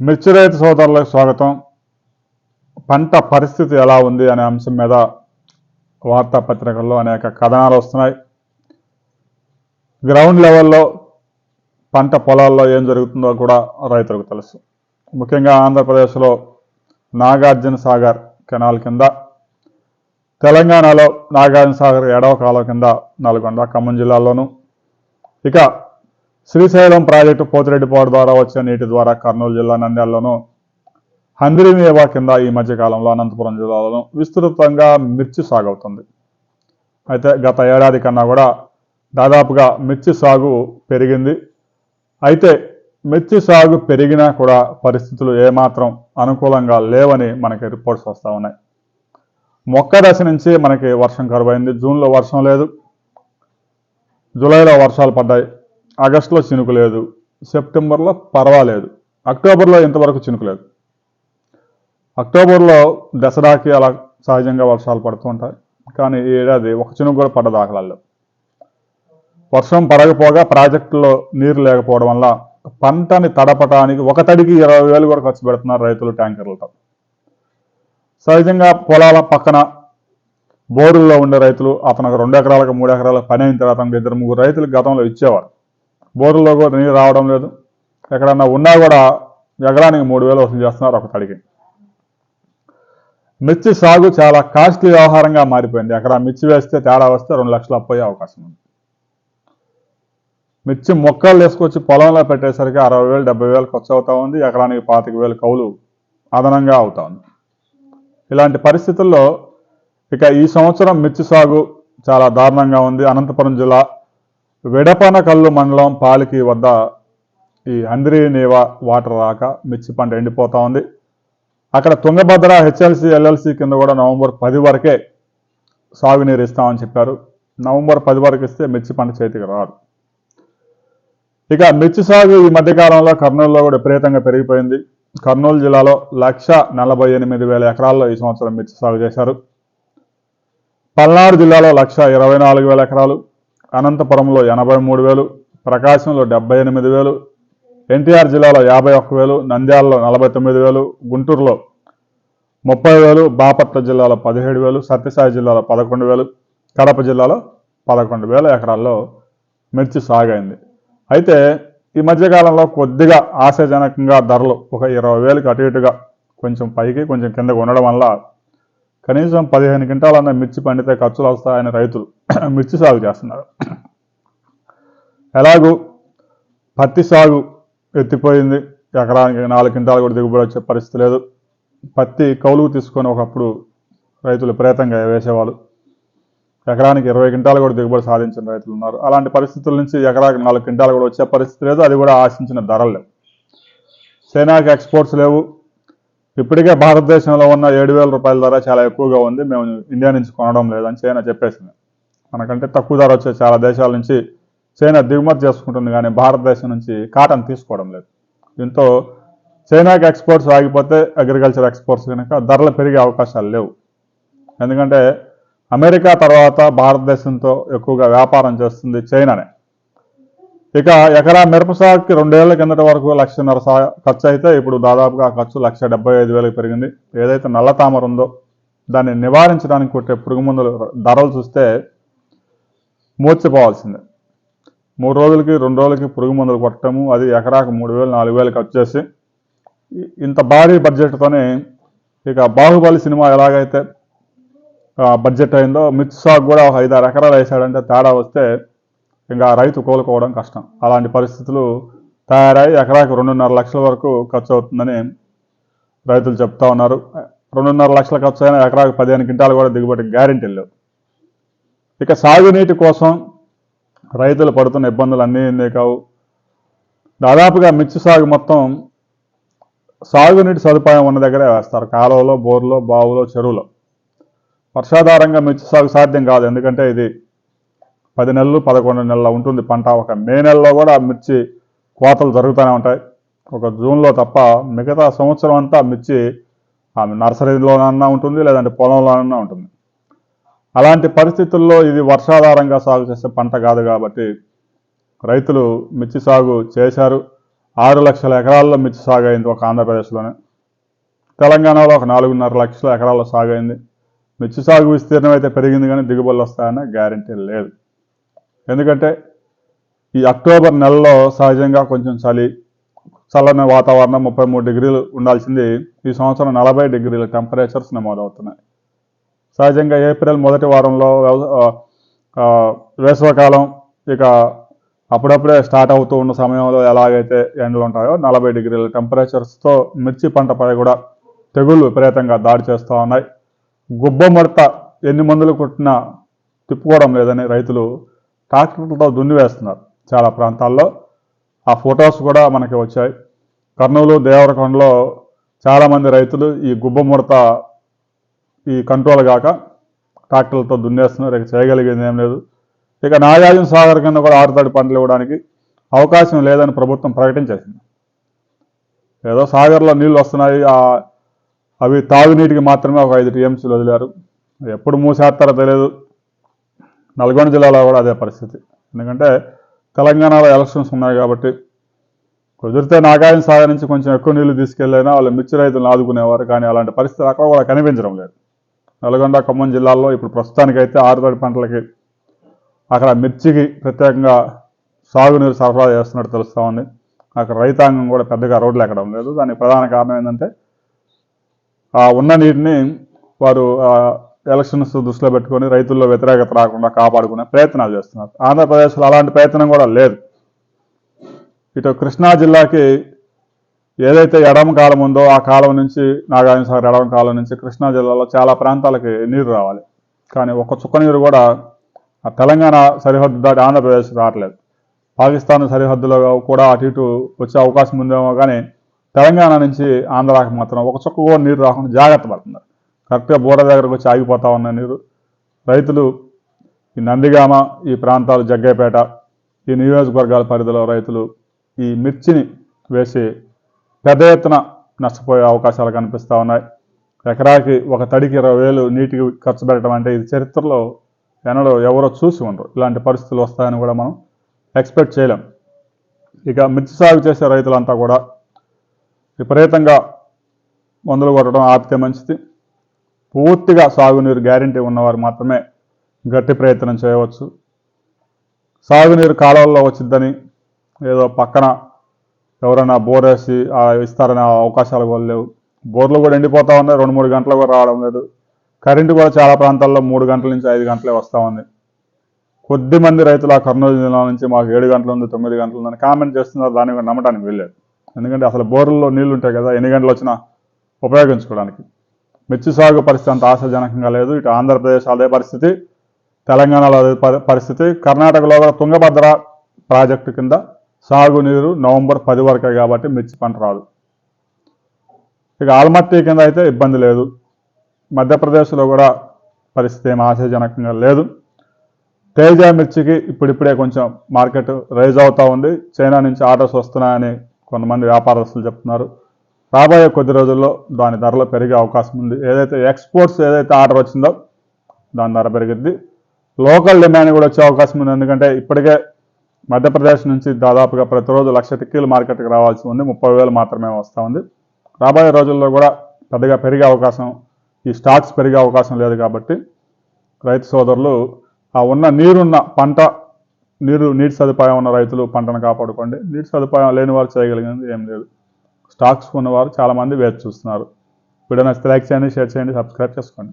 మిర్చి రైతు సోదరులకు స్వాగతం. పంట పరిస్థితి ఎలా ఉంది అనే అంశం మీద వార్తాపత్రికల్లో అనేక కథనాలు వస్తున్నాయి. గ్రౌండ్ లెవెల్లో పంట పొలాల్లో ఏం జరుగుతుందో కూడా రైతులకు తెలుసు. ముఖ్యంగా ఆంధ్రప్రదేశ్లో నాగార్జున సాగర్ కెనాల్ కింద తెలంగాణలో నాగార్జున సాగర్ ఎడవ కాలం కింద నల్గొండ ఖమ్మం జిల్లాల్లోనూ ఇక శ్రీశైలం ప్రాజెక్టు పోతిరెడ్డిపాడు ద్వారా వచ్చే నీటి ద్వారా కర్నూలు జిల్లా నంద్యాలలోనూ హందిరిమేవా కింద ఈ మధ్యకాలంలో అనంతపురం జిల్లాలోనూ విస్తృతంగా మిర్చి సాగు అవుతుంది అయితే గత ఏడాది కన్నా కూడా దాదాపుగా మిర్చి సాగు పెరిగింది. అయితే మిర్చి సాగు పెరిగినా కూడా పరిస్థితులు ఏమాత్రం అనుకూలంగా లేవని మనకి రిపోర్ట్స్ వస్తూ ఉన్నాయి. మొక్క దశ నుంచి మనకి వర్షం కరువైంది. జూన్లో వర్షం లేదు. జూలైలో వర్షాలు పడ్డాయి. ఆగస్టులో చినుకు లేదు. సెప్టెంబర్లో పర్వాలేదు. అక్టోబర్లో ఇంతవరకు చినుకు లేదు. అక్టోబర్లో దసరాకి అలా సహజంగా వర్షాలు పడుతూ ఉంటాయి. కానీ ఈ ఏడాది ఒక చినుకు కూడా పడ్డ దాఖలాలు వర్షం పడకపోగా ప్రాజెక్టులో నీరు లేకపోవడం వల్ల పంటని తడపటానికి ఒక తడికి ఇరవై వేలు కూడా ఖర్చు పెడుతున్నారు రైతులు ట్యాంకర్లతో. సహజంగా పొలాల పక్కన బోరుల్లో ఉండే రైతులు అతనికి రెండు ఎకరాలకు మూడు ఎకరాలకు పని అయిన తర్వాత ఇద్దరు ముగ్గురు రైతులు గతంలో ఇచ్చేవారు. బోరుల్లో కూడా నీరు రావడం లేదు. ఎక్కడన్నా ఉన్నా కూడా ఎకరానికి మూడు వేలు వసూలు చేస్తున్నారు ఒక తడికి. మిర్చి సాగు చాలా కాస్ట్లీ వ్యవహారంగా మారిపోయింది. ఎకరా మిర్చి వేస్తే తేడా వస్తే రెండు లక్షలు అప్పయ్యే అవకాశం ఉంది. మిర్చి మొక్కలు వేసుకొచ్చి పొలంలో పెట్టేసరికి అరవై వేలు డెబ్బై వేలు ఖర్చు అవుతా ఉంది. ఎకరానికి పాతిక వేలు కౌలు అదనంగా అవుతా ఉంది. ఇలాంటి పరిస్థితుల్లో ఇక ఈ సంవత్సరం మిర్చి సాగు చాలా దారుణంగా ఉంది. అనంతపురం జిల్లా విడపనకల్లు మండలం పాలికి వద్ద ఈ హంద్రీ నేవ వాటర్ రాక మిర్చి పంట ఎండిపోతా ఉంది. అక్కడ తుంగభద్ర హెచ్ఎల్సి ఎల్ఎల్సి కింద కూడా నవంబర్ పది వరకే సాగునీరు ఇస్తామని చెప్పారు. నవంబర్ పది వరకు ఇస్తే మిర్చి పంట చేతికి రాదు. ఇక మిర్చి సాగు ఈ మధ్యకాలంలో కర్నూలులో కూడా విపరీతంగా పెరిగిపోయింది. కర్నూలు జిల్లాలో లక్ష నలభై ఎనిమిది వేల ఎకరాల్లో ఈ సంవత్సరం మిర్చి సాగు చేశారు. పల్నాడు జిల్లాలో లక్ష ఇరవై నాలుగు వేల ఎకరాలు అనంతపురంలో ఎనభై మూడు వేలు ప్రకాశంలో డెబ్బై ఎనిమిది వేలు ఎన్టీఆర్ జిల్లాలో యాభై ఒక్క వేలు నంద్యాలలో నలభై తొమ్మిది వేలు గుంటూరులో ముప్పై వేలు బాపట్ల జిల్లాలో పదిహేడు వేలు సత్యసాయి జిల్లాలో పదకొండు వేలు కడప జిల్లాలో పదకొండు వేల ఎకరాల్లో మిర్చి సాగైంది. అయితే ఈ మధ్యకాలంలో కొద్దిగా ఆశాజనకంగా ధరలు ఒక ఇరవై వేలకు అటు ఇటుగా కొంచెం పైకి కొంచెం కిందకు ఉండడం వల్ల కనీసం పదిహేను క్వింటాలన్న మిర్చి పండితే ఖర్చులు వస్తాయని రైతులు మిర్చి సాగు చేస్తున్నారు. ఎలాగూ పత్తి సాగు ఎత్తిపోయింది. ఎకరానికి నాలుగు క్వింటాలు కూడా దిగుబడి వచ్చే పరిస్థితి లేదు. పత్తి కౌలుకు తీసుకొని ఒకప్పుడు రైతులు ప్రేతంగా వేసేవాళ్ళు. ఎకరానికి ఇరవై క్వింటాలు కూడా దిగుబడి సాధించిన రైతులు ఉన్నారు. అలాంటి పరిస్థితుల నుంచి ఎకరానికి నాలుగు క్వింటాలు కూడా వచ్చే పరిస్థితి లేదు. అది కూడా ఆశించిన ధరలు లేవు. చైనాకి ఎక్స్పోర్ట్స్ లేవు. ఇప్పటికే భారతదేశంలో ఉన్న ఏడు వేల రూపాయల ధర చాలా ఎక్కువగా ఉంది. మేము ఇండియా నుంచి కొనడం లేదని చైనా చెప్పేసింది. మనకంటే తక్కువ ధర వచ్చే చాలా దేశాల నుంచి చైనా దిగుమతి చేసుకుంటుంది కానీ భారతదేశం నుంచి కాటన్ తీసుకోవడం లేదు. దీంతో చైనాకి ఎక్స్పోర్ట్స్ ఆగిపోతే అగ్రికల్చర్ ఎక్స్పోర్ట్స్ కనుక ధరలు పెరిగే అవకాశాలు లేవు. ఎందుకంటే అమెరికా తర్వాత భారతదేశంతో ఎక్కువగా వ్యాపారం చేస్తుంది చైనానే. ఇక ఎకరా మిరప సాగుకి రెండేళ్ళ కిందట వరకు లక్షన్నర సా ఖర్చు అయితే ఇప్పుడు దాదాపుగా ఆ ఖర్చు లక్ష డెబ్బై ఐదు వేలకు పెరిగింది. ఏదైతే నల్ల తామర ఉందో దాన్ని నివారించడానికి కొట్టే పురుగు మందులు ధరలు చూస్తే మూర్చిపోవాల్సిందే. మూడు రోజులకి రెండు రోజులకి పురుగు మందులు కొట్టడము అది ఎకరాకు మూడు వేలు నాలుగు వేలు ఖర్చు చేసి ఇంత భారీ బడ్జెట్తోనే ఇక బాహుబలి సినిమా ఎలాగైతే బడ్జెట్ అయిందో మిర్చి సాగు కూడా ఒక ఐదారు ఎకరాలు వేసాడంటే తేడా వస్తే ఇంకా రైతు కోలుకోవడం కష్టం. అలాంటి పరిస్థితులు తయారై ఎకరాకి రెండున్నర లక్షల వరకు ఖర్చు అవుతుందని రైతులు చెప్తా ఉన్నారు. రెండున్నర లక్షల ఖర్చు అయినా ఎకరాకు పదిహేను క్వింటాలు కూడా దిగుబడి గ్యారెంటీ లేవు ఇక సాగునీటి కోసం రైతులు పడుతున్న ఇబ్బందులు అన్నీ కావు. దాదాపుగా మిర్చి సాగు మొత్తం సాగునీటి సదుపాయం ఉన్న దగ్గరే వేస్తారు. కాలువలో బోర్లో బావులో చెరువులో. వర్షాధారంగా మిర్చి సాగు సాధ్యం కాదు. ఎందుకంటే ఇది పది నెలలు పదకొండు నెలల ఉంటుంది పంట. ఒక మే నెలలో కూడా మిర్చి కోతలు జరుగుతూనే ఉంటాయి. ఒక జూన్లో తప్ప మిగతా సంవత్సరం అంతా మిర్చి ఆమె నర్సరీలోనన్నా ఉంటుంది లేదంటే పొలంలోనన్నా ఉంటుంది. అలాంటి పరిస్థితుల్లో ఇది వర్షాధారంగా సాగు చేసే పంట కాదు కాబట్టి రైతులు మిర్చి సాగు చేశారు. ఆరు లక్షల ఎకరాల్లో మిర్చి సాగు అయింది ఒక ఆంధ్రప్రదేశ్లోనే. తెలంగాణలో ఒక నాలుగున్నర లక్షల ఎకరాల్లో సాగు అయింది మిర్చి సాగు విస్తీర్ణం అయితే పెరిగింది కానీ దిగుబడులు వస్తాయన్న గ్యారంటీ లేదు. ఎందుకంటే ఈ అక్టోబర్ నెలలో సహజంగా కొంచెం చలి చల్లని వాతావరణం ముప్పై మూడు డిగ్రీలు ఉండాల్సింది. ఈ సంవత్సరం నలభై డిగ్రీల టెంపరేచర్స్ నమోదవుతున్నాయి. సహజంగా ఏప్రిల్ మొదటి వారంలో వేసవకాలం వేసవికాలం ఇక అప్పుడప్పుడే స్టార్ట్ అవుతూ ఉన్న సమయంలో ఎలాగైతే ఎండలు ఉంటాయో నలభై డిగ్రీల టెంపరేచర్స్తో మిర్చి పంటపై కూడా తెగుళ్ళు విపరీతంగా దాడి చేస్తూ ఉన్నాయి. గుబ్బ మడత ఎన్ని మందులు కొట్టినా తిప్పుకోవడం లేదని రైతులు ట్రాక్టర్లతో దున్ని వేస్తున్నారు. చాలా ప్రాంతాల్లో ఆ ఫొటోస్ కూడా మనకి వచ్చాయి. కర్నూలు దేవరకొండలో చాలామంది రైతులు ఈ గుబ్బ ముడత ఈ కంట్రోల్ కాక ట్రాక్టర్లతో దున్నేస్తున్నారు. ఇక చేయగలిగేది ఏం లేదు. ఇక నాగార్జున సాగర్ కింద కూడా ఆరుతడి పంటలు ఇవ్వడానికి అవకాశం లేదని ప్రభుత్వం ప్రకటించేసింది. ఏదో సాగర్లో నీళ్ళు వస్తున్నాయి. అవి తాగునీటికి మాత్రమే ఒక ఐదు టీఎంసీలు వదిలారు. ఎప్పుడు మూసేస్తారో తెలియదు నల్గొండ జిల్లాలో కూడా అదే పరిస్థితి. ఎందుకంటే తెలంగాణలో ఎలక్షన్స్ ఉన్నాయి కాబట్టి కుదిరితే నాగార్జున సాగర్ నుంచి కొంచెం ఎక్కువ నీళ్ళు తీసుకెళ్ళైనా వాళ్ళు మిర్చి రైతులను ఆదుకునేవారు. కానీ అలాంటి పరిస్థితి అక్కడ కూడా కనిపించడం లేదు. నల్గొండ ఖమ్మం జిల్లాల్లో ఇప్పుడు ప్రస్తుతానికైతే ఆరుతడి పంటలకి అక్కడ మిర్చికి ప్రత్యేకంగా సాగునీరు సరఫరా చేస్తున్నట్టు తెలుస్తూ ఉంది. అక్కడ రైతాంగం కూడా పెద్దగా రోడ్లు ఎక్కడం లేదు. దానికి ప్రధాన కారణం ఏంటంటే ఆ ఉన్న నీటిని వారు ఎలక్షన్స్ దృష్టిలో పెట్టుకొని రైతుల్లో వ్యతిరేకత రాకుండా కాపాడుకునే ప్రయత్నాలు చేస్తున్నారు. ఆంధ్రప్రదేశ్లో అలాంటి ప్రయత్నం కూడా లేదు. ఇటు కృష్ణా జిల్లాకి ఏదైతే ఎడమ కాలం ఉందో ఆ కాలం నుంచి నాగార్జునసాగర్ ఎడమ కాలం నుంచి కృష్ణా జిల్లాలో చాలా ప్రాంతాలకి నీరు రావాలి. కానీ ఒక్క చుక్క నీరు కూడా ఆ తెలంగాణ సరిహద్దు దాటి ఆంధ్రప్రదేశ్ రావట్లేదు. పాకిస్తాన్ సరిహద్దులో కూడా అటు ఇటు వచ్చే అవకాశం ఉందేమో కానీ తెలంగాణ నుంచి ఆంధ్రాకి మాత్రం ఒక చుక్క కూడా నీరు రాకుండా జాగ్రత్త పడుతున్నారు. కరెక్ట్గా బోర్డర్ దగ్గరకు వచ్చి ఆగిపోతా ఉన్న నీరు రైతులు ఈ నందిగామ ఈ ప్రాంతాలు జగ్గైపేట ఈ నియోజకవర్గాల పరిధిలో రైతులు ఈ మిర్చిని వేసి పెద్ద ఎత్తున నష్టపోయే అవకాశాలు కనిపిస్తూ ఉన్నాయి. ఎకరాకి ఒక తడికి ఇరవై వేలు నీటికి ఖర్చు పెట్టడం అంటే ఇది చరిత్రలో ఎనడో ఎవరో చూసి ఉండరు. ఇలాంటి పరిస్థితులు వస్తాయని కూడా మనం ఎక్స్పెక్ట్ చేయలేం. ఇక మిర్చి సాగు చేసే రైతులంతా కూడా విపరీతంగా మందులు కొట్టడం ఆపితే మంచిది. పూర్తిగా సాగునీరు గ్యారంటీ ఉన్నవారు మాత్రమే గట్టి ప్రయత్నం చేయవచ్చు. సాగునీరు కాలువల్లో వచ్చిద్దని ఏదో పక్కన ఎవరైనా బోర్ వేసి ఇస్తారనే అవకాశాలు కూడా లేవు. బోర్లు కూడా ఎండిపోతా ఉన్నాయి. రెండు మూడు గంటలు కూడా రావడం లేదు. కరెంటు కూడా చాలా ప్రాంతాల్లో మూడు గంటల నుంచి ఐదు గంటలే వస్తూ ఉంది. కొద్ది మంది రైతులు ఆ కర్నూలు జిల్లా నుంచి మాకు ఏడు గంటలు ఉంది తొమ్మిది గంటలు ఉందని కామెంట్ చేస్తున్నారు. దాన్ని కూడా నమ్మడానికి వెళ్ళలేదు ఎందుకంటే అసలు బోర్లలో నీళ్ళు ఉంటాయి కదా ఎన్ని గంటలు వచ్చినా ఉపయోగించుకోవడానికి. మిర్చి సాగు పరిస్థితి అంత ఆశాజనకంగా లేదు. ఇటు ఆంధ్రప్రదేశ్ అదే పరిస్థితి తెలంగాణలో అదే పరిస్థితి. కర్ణాటకలో కూడా తుంగభద్ర ప్రాజెక్టు కింద సాగునీరు నవంబర్ పది వరకే కాబట్టి మిర్చి పంట రాదు. ఇక ఆల్మట్టి కింద అయితే ఇబ్బంది లేదు. మధ్యప్రదేశ్లో కూడా పరిస్థితి ఏం ఆశాజనకంగా లేదు. తేజ మిర్చికి ఇప్పుడిప్పుడే కొంచెం మార్కెట్ రైజ్ అవుతూ ఉంది. చైనా నుంచి ఆర్డర్స్ వస్తున్నాయని కొంతమంది వ్యాపారస్తులు చెప్తున్నారు. రాబోయే కొద్ది రోజుల్లో దాని ధరలు పెరిగే అవకాశం ఉంది. ఏదైతే ఎక్స్పోర్ట్స్ ఏదైతే ఆర్డర్ వచ్చిందో దాని ధర పెరిగిద్ది. లోకల్ డిమాండ్ కూడా వచ్చే అవకాశం ఉంది. ఎందుకంటే ఇప్పటికే మధ్యప్రదేశ్ నుంచి దాదాపుగా ప్రతిరోజు లక్ష టిక్కీలు మార్కెట్కి రావాల్సి ఉంది. ముప్పై వేలు మాత్రమే వస్తూ ఉంది. రాబోయే రోజుల్లో కూడా పెద్దగా పెరిగే అవకాశం ఈ స్టాక్స్ పెరిగే అవకాశం లేదు కాబట్టి రైతు సోదరులు ఆ ఉన్న నీరున్న పంట నీరు నీటి సదుపాయం ఉన్న రైతులు పంటను కాపాడుకోండి. నీటి సదుపాయం లేని వారు చేయగలిగింది ఏం లేదు. స్టాక్స్ ఉన్నవారు చాలామంది వేచి చూస్తున్నారు. వీడియో నచ్చితే లైక్ చేయండి షేర్ చేయండి సబ్స్క్రైబ్ చేసుకోండి.